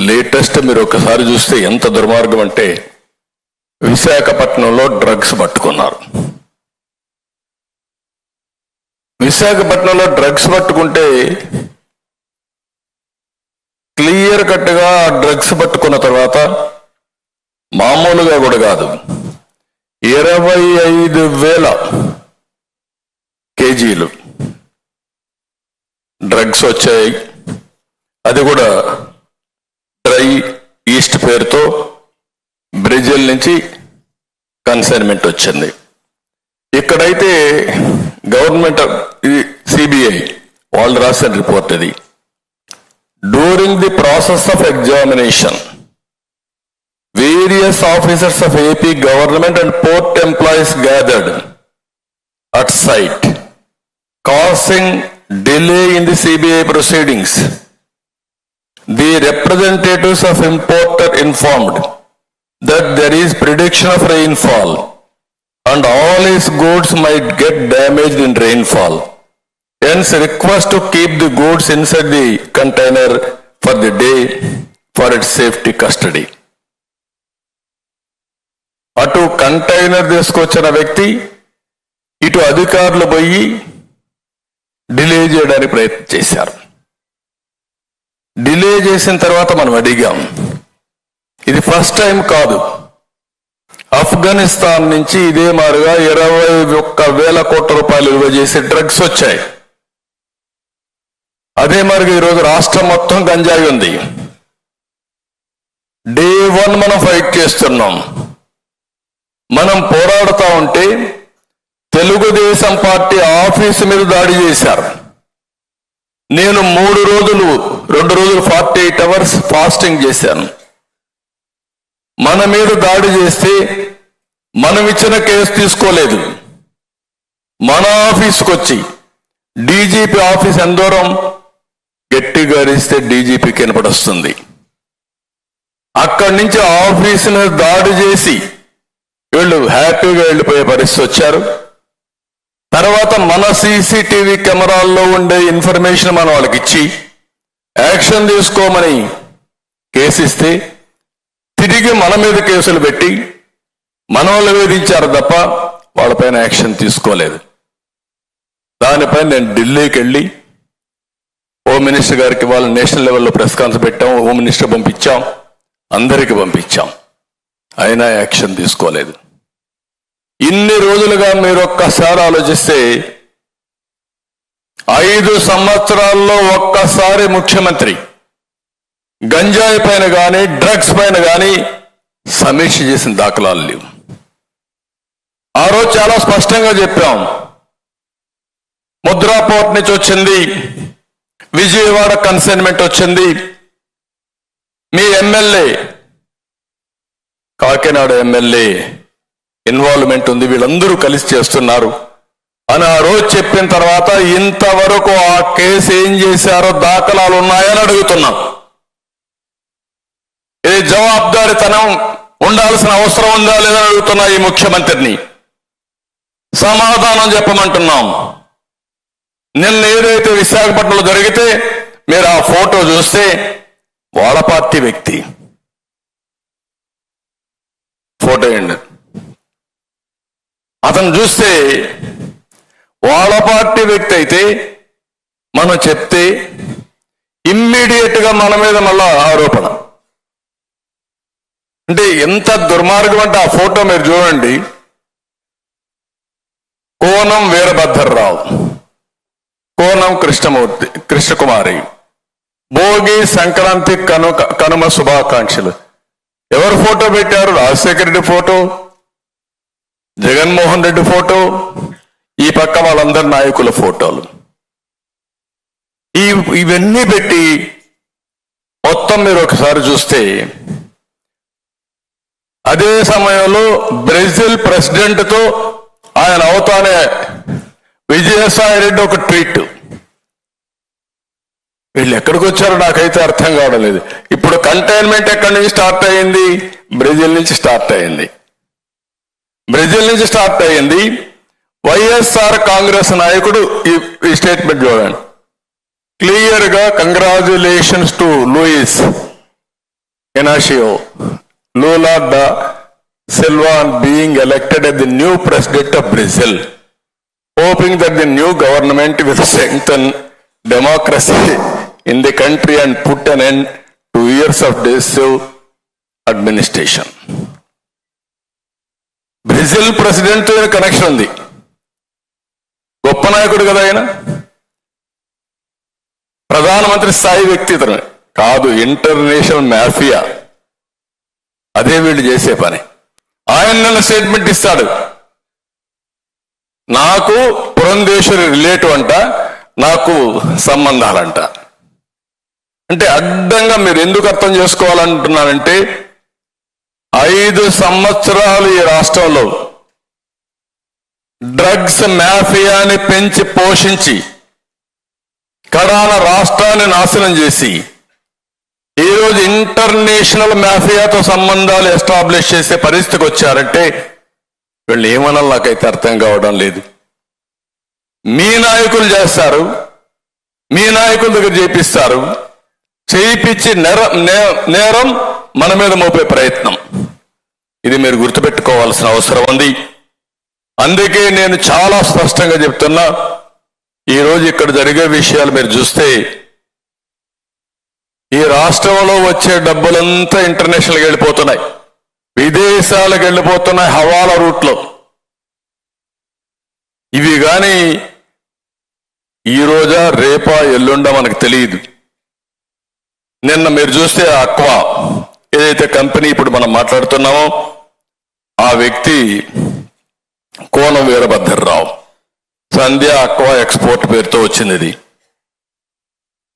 Latest మీరు ఒకసారి చూస్తే ఎంత దుర్మార్గం అంటే విశాఖపట్నంలో డ్రగ్స్ పట్టుకున్నారు. విశాఖపట్నంలో డ్రగ్స్ పట్టుకుంటే క్లియర్ కట్గా డ్రగ్స్ పట్టుకున్న తర్వాత మామూలుగా కూడా కాదు. ఇరవై ఐదు వేల కేజీలు డ్రగ్స్ వచ్చాయి. అది కూడా పేరుతో బ్రెజిల్ నుంచి కన్సైన్మెంట్ వచ్చింది ఇక్కడైతే గవర్నమెంట్ ఇది సిబిఐ వాళ్ళు రాసిన రిపోర్ట్ ఇది during the process of examination various officers of AP government and port employees gathered at site causing delay in the CBI proceedings. The representatives of importer informed that there is prediction of rainfall and all his goods might get damaged in rainfall. Hence request to keep the goods inside the container for the day for its safety custody. అటు container తీసుకొచ్చిన వ్యక్తి ఇటు అధికారులు పోయి delay చేయడానికి ప్రయత్నం చేశారు delay చేసిన తర్వాత మనం అడిగాం. ఇది ఫస్ట్ టైం కాదు. ఆఫ్ఘనిస్తాన్ నుంచి ఇదే మారుగా ఇరవై ఒక్క వేల కోట్ల రూపాయలు విలువ చేసే డ్రగ్స్ వచ్చాయి. అదే మరిగా ఈరోజు రాష్ట్రం మొత్తం గంజాయి ఉంది. డే వన్ మనం ఫైట్ చేస్తున్నాం. మనం పోరాడుతా ఉంటే తెలుగుదేశం పార్టీ ఆఫీసు మీద దాడి చేశారు. నేను మూడు రోజులు రెండు రోజులు ఫార్టీ ఎయిట్ అవర్స్ ఫాస్టింగ్ చేశాను. మన మీద దాడి చేస్తే మనం ఇచ్చిన కేసు తీసుకోలేదు. మన ఆఫీస్కి వచ్చి డీజీపీ ఆఫీస్ ఎంత దూరం గట్టిగా అరిస్తే డీజీపీ కనపడొస్తుంది అక్కడి నుంచి ఆఫీసును దాడి చేసి వీళ్ళు హ్యాపీగా వెళ్ళిపోయే పరిస్థితి వచ్చారు. తర్వాత మన సీసీటీవీ కెమెరాల్లో ఉండే ఇన్ఫర్మేషన్ మనం వాళ్ళకి ఇచ్చి యాక్షన్ తీసుకోమని కేసిస్తే తిరిగి మన మీద కేసులు పెట్టి మన వాళ్ళు వేధించారు తప్ప వాళ్ళపైన యాక్షన్ తీసుకోలేదు. దానిపైన నేను ఢిల్లీకి వెళ్ళి హోమ్ మినిస్టర్ గారికి వాళ్ళ నేషనల్ లెవెల్లో ప్రెస్ కాన్ఫరెన్స్ పెట్టాం హోమ్ మినిస్టర్ పంపించాం అందరికి పంపించాం. అయినా యాక్షన్ తీసుకోలేదు. ఇన్ని రోజులుగా మీరు ఒక్కసారి ఆలోచిస్తే ఐదు సంవత్సరాల్లో ఒక్కసారి ముఖ్యమంత్రి గంజాయి పైన కానీ డ్రగ్స్ పైన కానీ సమీక్ష చేసిన దాఖలాలు లేవు. ఆ రోజు చాలా స్పష్టంగా చెప్పాం. ముద్రా పోర్ట్ నుంచి వచ్చింది విజయవాడ కన్సైన్మెంట్ వచ్చింది. మీ ఎమ్మెల్యే కాకినాడ ఎమ్మెల్యే ఇన్వాల్వ్మెంట్ ఉంది వీళ్ళందరూ కలిసి చేస్తున్నారు. అని ఆ రోజు చెప్పిన తర్వాత ఇంతవరకు ఆ కేసు ఏం చేశారో దాఖలాలు ఉన్నాయని అడుగుతున్నాం. ఇది జవాబుదారితనం ఉండాల్సిన అవసరం ఉందా లేదని అడుగుతున్నా ఈ ముఖ్యమంత్రిని. సమాధానం చెప్పమంటున్నాం. నిన్న ఏదైతే విశాఖపట్నంలో జరిగితే మీరు ఆ ఫోటో చూస్తే వాళ్ళ పార్టీ వ్యక్తి. ఫోటో ఏంటి అతను చూస్తే వాళ్ళ పార్టీ వ్యక్తి అయితే మనం చెప్తే ఇమ్మీడియట్గా మన మీద మళ్ళా ఆరోపణ. అంటే ఎంత దుర్మార్గం అంటే ఆ ఫోటో మీరు చూడండి. కోనం వీరభద్రరావు కోనం కృష్ణమూర్తి కృష్ణకుమారి భోగి సంక్రాంతి కనుక కనుమ శుభాకాంక్షలు. ఎవరు ఫోటో పెట్టారు? రాజశేఖర రెడ్డి ఫోటో? జగన్మోహన్ రెడ్డి ఫోటో ఈ పక్క వాళ్ళందరి నాయకుల ఫోటోలు. ఈ ఇవన్నీ పెట్టి మొత్తం మీరు ఒకసారి చూస్తే అదే సమయంలో బ్రెజిల్ ప్రెసిడెంట్తో ఆయన అవుతానే విజయసాయి రెడ్డి ఒక ట్వీట్. వీళ్ళు ఎక్కడికి వచ్చారో నాకైతే అర్థం కావడం లేదు. ఇప్పుడు కంటైన్మెంట్ ఎక్కడి నుంచి స్టార్ట్ అయింది బ్రెజిల్ నుంచి స్టార్ట్ అయింది బ్రెజిల్ నుంచి స్టార్ట్ అయ్యింది వైఎస్ఆర్ కాంగ్రెస్ నాయకుడు ఈ ఈ స్టేట్మెంట్ చూడండి క్లియర్గా congratulations to Luiz Inacio Lula da Silva being elected as the new president of Brazil, hoping that the new government will strengthen democracy in the country and put an end to years of decisive administration. Brazil president connection ఉంది. గొప్ప నాయకుడు కదా ఆయన. ప్రధానమంత్రి స్థాయి వ్యక్తి ఇతను. కాదు ఇంటర్నేషనల్ మాఫియా అదే వీళ్ళు చేసే పని. ఆయన నన్ను స్టేట్మెంట్ ఇస్తాడు. నాకు పురంధేశ్వరి రిలేటివ్ అంట నాకు సంబంధాలంట. అంటే అడ్డంగా మీరు ఎందుకు అర్థం చేసుకోవాలంటున్నానంటే ఐదు సంవత్సరాలు ఈ రాష్ట్రంలో డ్రగ్స్ మాఫియాని పెంచి పోషించి కడాన రాష్ట్రాన్ని నాశనం చేసి ఈరోజు ఇంటర్నేషనల్ మాఫియాతో సంబంధాలు ఎస్టాబ్లిష్ చేసే పరిస్థితికి వచ్చారంటే వీళ్ళు ఏమనాలి నాకైతే అర్థం కావడం లేదు. మీ నాయకులు చేస్తారు మీ నాయకుల దగ్గర చేపిస్తారు చేయించి నేర నేరం మన మీద మోపే ప్రయత్నం. ఇది మీరు గుర్తుపెట్టుకోవాల్సిన అవసరం ఉంది. అందుకే నేను చాలా స్పష్టంగా చెప్తున్నా ఈరోజు ఇక్కడ జరిగే విషయాలు మీరు చూస్తే ఈ రాష్ట్రంలో వచ్చే డబ్బులంతా ఇంటర్నేషనల్కి వెళ్ళిపోతున్నాయి. విదేశాలకు వెళ్ళిపోతున్నాయి హవాలా రూట్లో. ఇవి కానీ ఈ రోజా రేపా ఎల్లుండా మనకు తెలియదు. నిన్న మీరు చూస్తే అక్వా. ఏదైతే కంపెనీ ఇప్పుడు మనం మాట్లాడుతున్నామో ఆ వ్యక్తి కోన వీరభద్రరావు. సంధ్య అక్వా ఎక్స్పోర్ట్ పేరుతో వచ్చింది ఇది.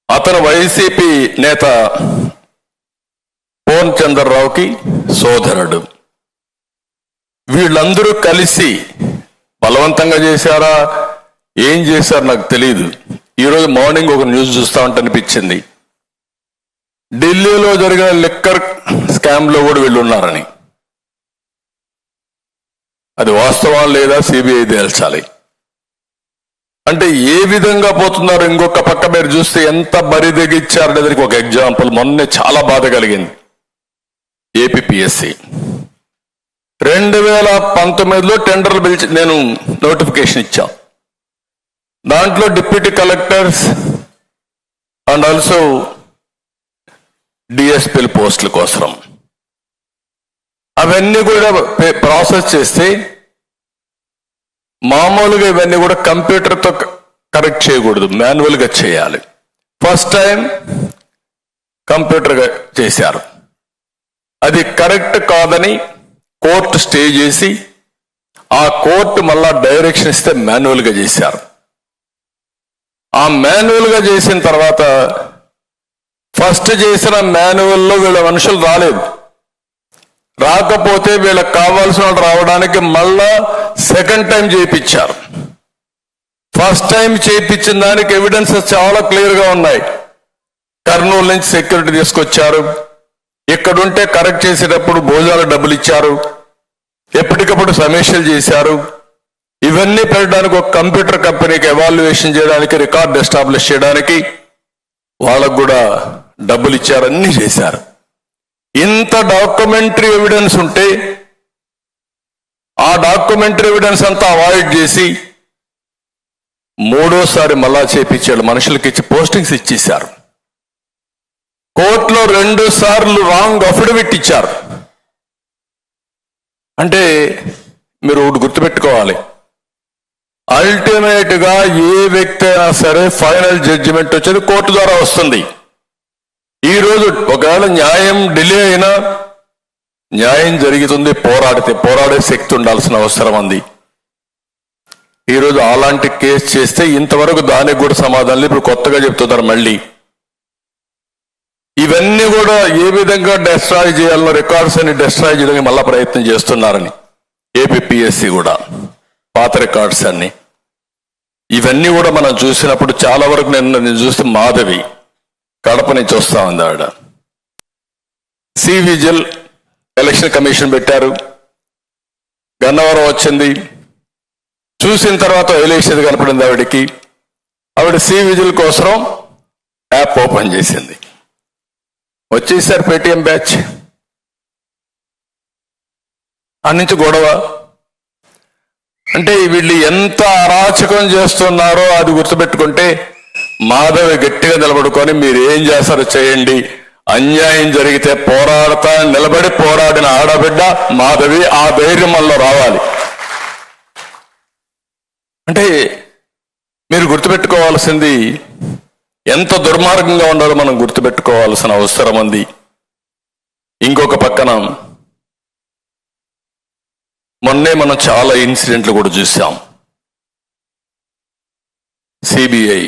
అతను వైసీపీ నేత పోన్ చంద్రరావుకి సోదరుడు. వీళ్ళందరూ కలిసి బలవంతంగా చేశారా? ఏం చేశారు నాకు తెలియదు ఈరోజు మార్నింగ్ ఒక న్యూస్ చూస్తా ఉంటే అనిపించింది. ఢిల్లీలో జరిగిన లిక్కర్ స్కామ్లో కూడా వీళ్ళు ఉన్నారని. అది వాస్తవం లేదా సిబిఐ తేల్చాలి. అంటే ఏ విధంగా పోతున్నారు? ఇంకొక పక్క మీరు చూస్తే ఎంత బరి తెగిచ్చారు దానికి ఒక ఎగ్జాంపుల్. మొన్నే చాలా బాధ కలిగింది. ఏపీఎస్సి రెండు వేల పంతొమ్మిదిలో టెండర్లు పిలిచి నేను నోటిఫికేషన్ ఇచ్చాం. దాంట్లో డిప్యూటీ కలెక్టర్స్ అండ్ ఆల్సో డిఎస్పీల పోస్టుల కోసం. అవన్నీ కూడా ప్రాసెస్ చేస్తే మామూలుగా ఇవన్నీ కూడా కంప్యూటర్తో కరెక్ట్ చేయకూడదు. మాన్యువల్గా చేయాలి. ఫస్ట్ టైం కంప్యూటర్గా చేశారు. అది కరెక్ట్ కాదని కోర్టు స్టే చేసి ఆ కోర్టు మళ్ళా డైరెక్షన్ ఇస్తే మాన్యువల్గా చేశారు. ఆ మాన్యువల్గా చేసిన తర్వాత ఫస్ట్ చేసిన మాన్యువల్లో వీళ్ళ మనుషులు రాలేదు. రాకపోతే వీళ్ళకి కావాల్సిన వాళ్ళు రావడానికి మళ్ళా సెకండ్ టైం చేయించారు. ఫస్ట్ టైం చేయించిన దానికి ఎవిడెన్సెస్ చాలా క్లియర్గా ఉన్నాయి. కర్నూలు నుంచి సెక్యూరిటీ తీసుకొచ్చారు. ఇక్కడుంటే కరెక్ట్ చేసేటప్పుడు భోజనాలు డబ్బులు ఇచ్చారు. ఎప్పటికప్పుడు సమీక్షలు చేశారు. ఇవన్నీ పెట్టడానికి ఒక కంప్యూటర్ కంపెనీకి ఎవాల్యుయేషన్ చేయడానికి రికార్డ్ ఎస్టాబ్లిష్ చేయడానికి వాళ్ళకు కూడా డబ్బులు ఇచ్చారు అన్ని చేశారు. ఇంత డాక్యుమెంటరీ ఎవిడెన్స్ ఉంటే ఆ డాక్యుమెంటరీ ఎవిడెన్స్ అంతా అవాయిడ్ చేసి మూడోసారి మళ్ళా చేపించాడు. మనుషులకి ఇచ్చి పోస్టింగ్స్ ఇచ్చేశారు. కోర్టులో రెండు సార్లు రాంగ్ అఫిడవిట్ ఇచ్చారు. అంటే మీరు ఒకటి గుర్తుపెట్టుకోవాలి. అల్టిమేట్గా ఏ వ్యక్తి అయినా సరే ఫైనల్ జడ్జిమెంట్ వచ్చేది కోర్టు ద్వారా వస్తుంది. ఈరోజు ఒకవేళ న్యాయం డిలే అయినా న్యాయం జరుగుతుంది పోరాడితే పోరాడే శక్తి ఉండాల్సిన అవసరం ఉంది. ఈరోజు అలాంటి కేసు చేస్తే ఇంతవరకు దానికి కూడా సమాధానం లేదు. ఇప్పుడు కొత్తగా చెప్తున్నారు మళ్ళీ. ఇవన్నీ కూడా ఏ విధంగా డెస్ట్రాయ్ చేయాలో రికార్డ్స్ అన్ని డెస్ట్రాయ్ చేయడానికి మళ్ళా ప్రయత్నం చేస్తున్నారని. ఏపీఎస్సి కూడా పాత రికార్డ్స్ అన్ని. ఇవన్నీ కూడా మనం చూసినప్పుడు చాలా వరకు నేను నేను చూస్తే మాధవి. కడప నుంచి వస్తా ఉంది ఆవిడ. సి విజిల్ ఎలక్షన్ కమిషన్ పెట్టారు. గన్నవరం వచ్చింది. చూసిన తర్వాత ఎలక్షన్ కనపడింది ఆవిడకి. ఆవిడ సి విజిల్ కోసం యాప్ ఓపెన్ చేసింది. వచ్చేసారు పేటిఎం బ్యాచ్. ఆ నుంచి గొడవ. అంటే వీళ్ళు ఎంత అరాచకం చేస్తున్నారో అది గుర్తుపెట్టుకుంటే మాధవి గట్టిగా నిలబడుకొని మీరు ఏం చేస్తారో చేయండి. అన్యాయం జరిగితే పోరాడతా నిలబడి పోరాడిన ఆడబిడ్డ మాధవి ఆ ధైర్యం మనలో రావాలి. అంటే మీరు గుర్తుపెట్టుకోవాల్సింది ఎంత దుర్మార్గంగా ఉండాలో మనం గుర్తుపెట్టుకోవాల్సిన అవసరం ఉంది. ఇంకొక పక్కన మొన్నే మనం చాలా ఇన్సిడెంట్లు కూడా చూసాం సిబిఐ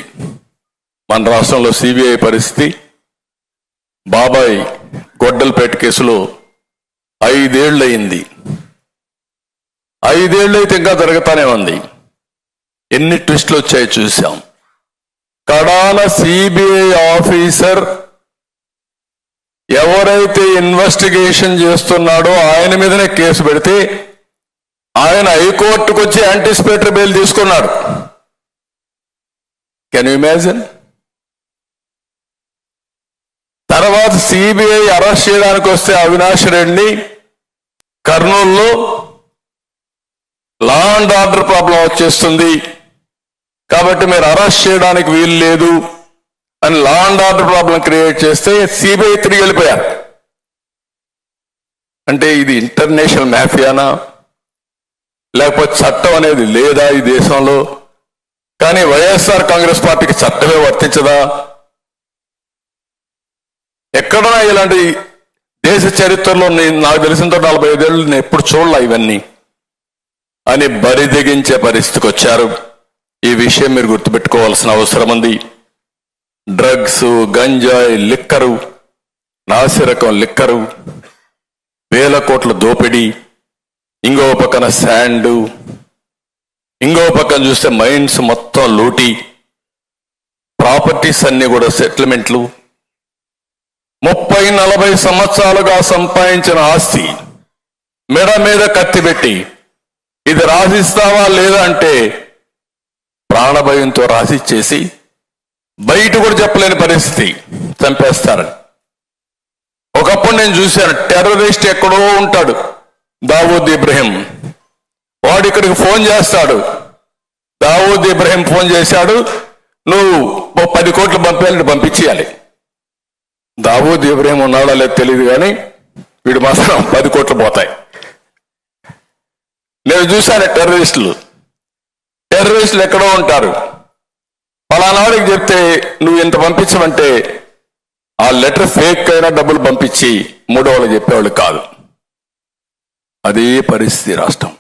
మన రాష్ట్రంలో సిబిఐ పరిస్థితి బాబాయ్ గొడ్డలపేట కేసులో ఐదేళ్ళు అయింది ఐదేళ్ళు అయితే ఇంకా జరుగుతానే ఉంది. ఎన్ని ట్విస్టులు వచ్చాయో చూసాం కడాల సిబిఐ ఆఫీసర్ ఎవరైతే ఇన్వెస్టిగేషన్ చేస్తున్నాడో ఆయన మీదనే కేసు పెడితే ఆయన హైకోర్టుకు వచ్చి యాంటిసిపేటరీ బెయిల్ తీసుకున్నాడు కెన్ ఇమాజిన్ తర్వాత సిబిఐ అరెస్ట్ చేయడానికి వస్తే అవినాష్ రెడ్డిని కర్నూలులో లా అండ్ ఆర్డర్ ప్రాబ్లం వచ్చేస్తుంది. కాబట్టి మీరు అరెస్ట్ చేయడానికి వీలు లేదు అని law and order problem create చేస్తే సిబిఐ తిరిగి వెళ్ళిపోయారు. అంటే ఇది ఇంటర్నేషనల్ మాఫియానా లేకపోతే చట్టం అనేది లేదా ఈ దేశంలో? కానీ వైఎస్ఆర్ కాంగ్రెస్ పార్టీకి చట్టమే వర్తించదా? ఎక్కడన్నా ఇలాంటి దేశ చరిత్రలో నేను నాకు తెలిసినంత నలభై ఐదేళ్ళు నేను ఎప్పుడు చూడలే ఇవన్నీ అని బరిదిగించే పరిస్థితికి వచ్చారు. ఈ విషయం మీరు గుర్తుపెట్టుకోవాల్సిన అవసరం ఉంది. డ్రగ్స్ గంజాయి లిక్కరు నాసిరకం లిక్కరు వేల కోట్ల దోపిడీ ఇంకో పక్కన శాండ్ ఇంకో పక్కన చూస్తే మైండ్స్ మొత్తం లూటీ ప్రాపర్టీస్ అన్నీ కూడా సెటిల్మెంట్లు ముప్పై నలభై సంవత్సరాలుగా సంపాదించిన ఆస్తి మెడ మీద కత్తి పెట్టి ఇది రాసిస్తావా లేదా అంటే ప్రాణభయంతో రాసిచ్చేసి బయట కూడా చెప్పలేని పరిస్థితి చంపేస్తారని ఒకప్పుడు నేను చూశాను టెర్రరిస్ట్ ఎక్కడో ఉంటాడు దావూద్ ఇబ్రహీం. వాడు ఇక్కడికి ఫోన్ చేస్తాడు. దావూద్ ఇబ్రహీం ఫోన్ చేశాడు నువ్వు పది కోట్లు పంపేయాలని పంపించేయాలి. దావూద్ ఇబ్రహీం ఉన్నాడో లేదు తెలియదు కానీ వీడు మాత్రం పది కోట్లు పోతాయి. నేను చూశాను టెర్రరిస్టులు. టెర్రరిస్టులు ఎక్కడో ఉంటారు. పలానాడికి చెప్తే నువ్వు ఇంత పంపించమంటే ఆ లెటర్ ఫేక్ అయినా డబ్బులు పంపించి మూడో వాళ్ళు చెప్పేవాళ్ళు కాదు. అదే పరిస్థితి రాష్ట్రం.